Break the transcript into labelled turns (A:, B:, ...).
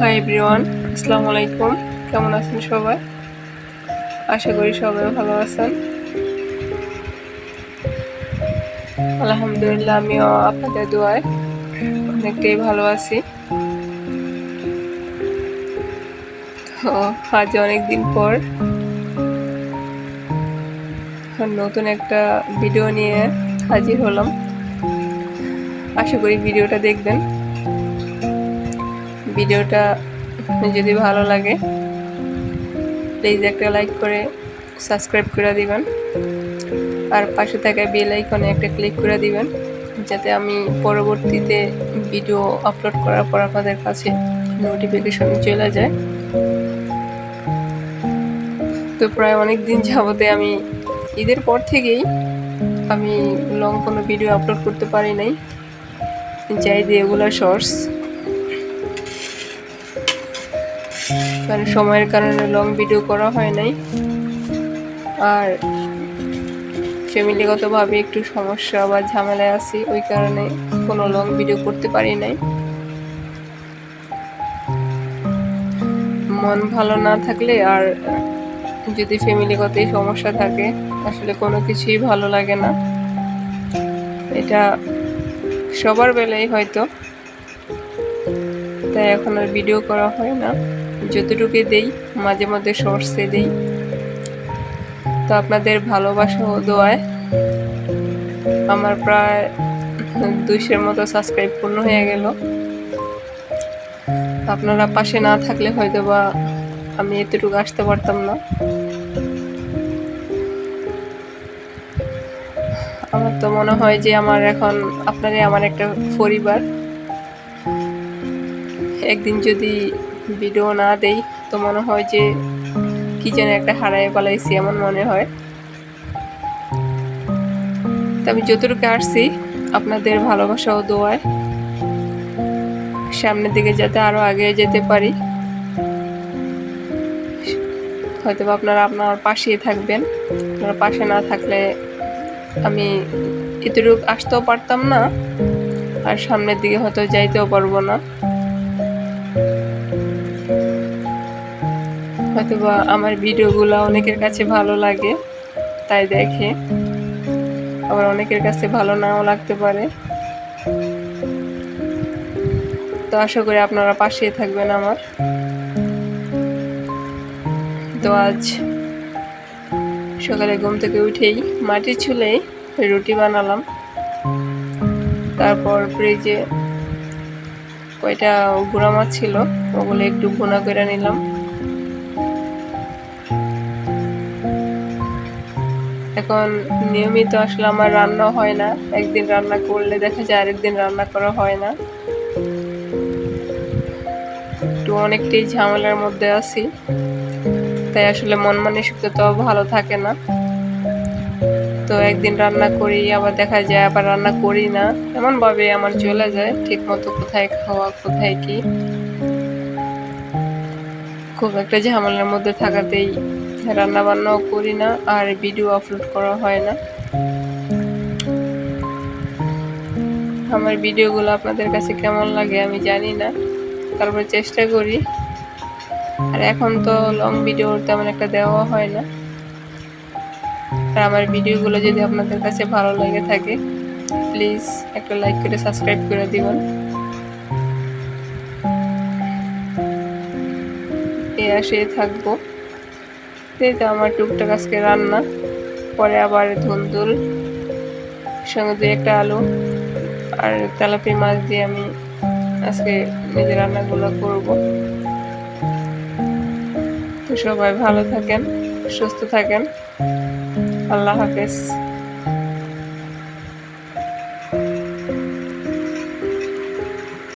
A: Hi everyone আসসালামু আলাইকুম কেমন আছেন সবাই? আশা করি সবাই ভালো আছেন। আলহামদুলিল্লাহ, আমিও আপনাদের দোয়ায় অনেকটাই ভালো আছি। তো আজ অনেক দিন পর নতুন একটা ভিডিও নিয়ে হাজির হলাম। আশা করি ভিডিওটা দেখবেন। ভিডিওটা যদি ভালো লাগে প্লিজ একটা লাইক করে সাবস্ক্রাইব করে দিবেন। আর পাশে থাকা বেল আইকনে একটা ক্লিক করে দিবেন, যাতে আমি পরবর্তীতে ভিডিও আপলোড করার পর আপনাদের কাছে নোটিফিকেশন চলে যায়। তো প্রায় অনেক দিন যাবতে আমি ঈদের পর থেকেই আমি লং কোনো ভিডিও আপলোড করতে পারি নাই। যাই দিয়ে এগুলো শর্টস কারণ সময়ের কারণে লং ভিডিও করা হয় নাই। আর ফ্যামিলিগতভাবে একটু সমস্যা বা ঝামেলায় আছি, ওই কারণে কোনো লং ভিডিও করতে পারি নাই। মন ভালো না থাকলে আর যদি ফ্যামিলিগত সমস্যা থাকে, আসলে কোনো কিছুই ভালো লাগে না। এটা সবার বেলায় হয়তো, তাই এখন আর ভিডিও করা হয় না। যতটুকু দেই, মাঝে মধ্যে শর্টসে দেই। তো আপনাদের ভালোবাসা ও দোয়ায় আমার প্রায় দুইশের মতো সাবস্ক্রাইব পূর্ণ হয়ে গেল। আপনারা পাশে না থাকলে হয়তো বা আমি এতটুকু আসতে পারতাম না। আমার তো মনে হয় যে আমার এখন আপনারই আমার একটা পরিবার। একদিন যদি ভিডিও না দেই, তো মনে হয় যে কি যেন একটা হারায় পালাইছি এমন মনে হয়। তো আমি যতটুকু আসছি, আপনাদের ভালোবাসা ও দোয়ায়, সামনের দিকে যাতে আরও আগে যেতে পারি। হয়তো আপনারা আপনার পাশেই থাকবেন, আপনারা পাশে না থাকলে আমি এতটুকু আসতেও পারতাম না, আর সামনের দিকে হয়তো যাইতেও পারব না। হয়তো বা আমার ভিডিওগুলো অনেকের কাছে ভালো লাগে, তাই দেখে। আবার অনেকের কাছে ভালো নাও লাগতে পারে। তো আশা করি আপনারা পাশে থাকবেন আমার। তো আজ সকালে ঘুম থেকে উঠেই মাটির চুলেই রুটি বানালাম। তারপর ফ্রিজে কয়টা গুঁড়া মাছ ছিল, ওগুলো একটু ভুনা করে নিলাম। এখন নিয়মিত আসলে আমার রান্না হয় না। একদিন রান্না করলে দেখা যায় আরেকদিন রান্না করা হয় না। একটু অনেকটাই ঝামেলার মধ্যে আছি। তাই আসলে মন মানসিকতাও ভালো থাকে না। তো একদিন রান্না করি, আবার দেখা যায় আবার রান্না করি না। এমনভাবে আমার চলে যায় ঠিক মতো কোথায় খাওয়া, কোথায় কি। খুব একটা ঝামেলার মধ্যে থাকাতেই রান্না বান্নাও করি না, আর ভিডিও আপলোড করা হয় না। আমার ভিডিওগুলো আপনাদের কাছে কেমন লাগে আমি জানি না, তারপর চেষ্টা করি। আর এখন তো লং ভিডিও তেমন একটা দেওয়া হয় না। আর আমার ভিডিওগুলো যদি আপনাদের কাছে ভালো লেগে থাকে প্লিজ একটা লাইক করে সাবস্ক্রাইব করে দিবেন। এই আশায় থাকব। এই তো আমার টুকটাক আজকে রান্না। পরে আবার ধুন্দুল, সঙ্গে দু একটা আলু আর তেলাপি মাছ দিয়ে আমি আজকে নিজের রান্নাগুলো করব। তো সবাই ভালো থাকেন, সুস্থ থাকেন। আল্লাহ হাফেজ।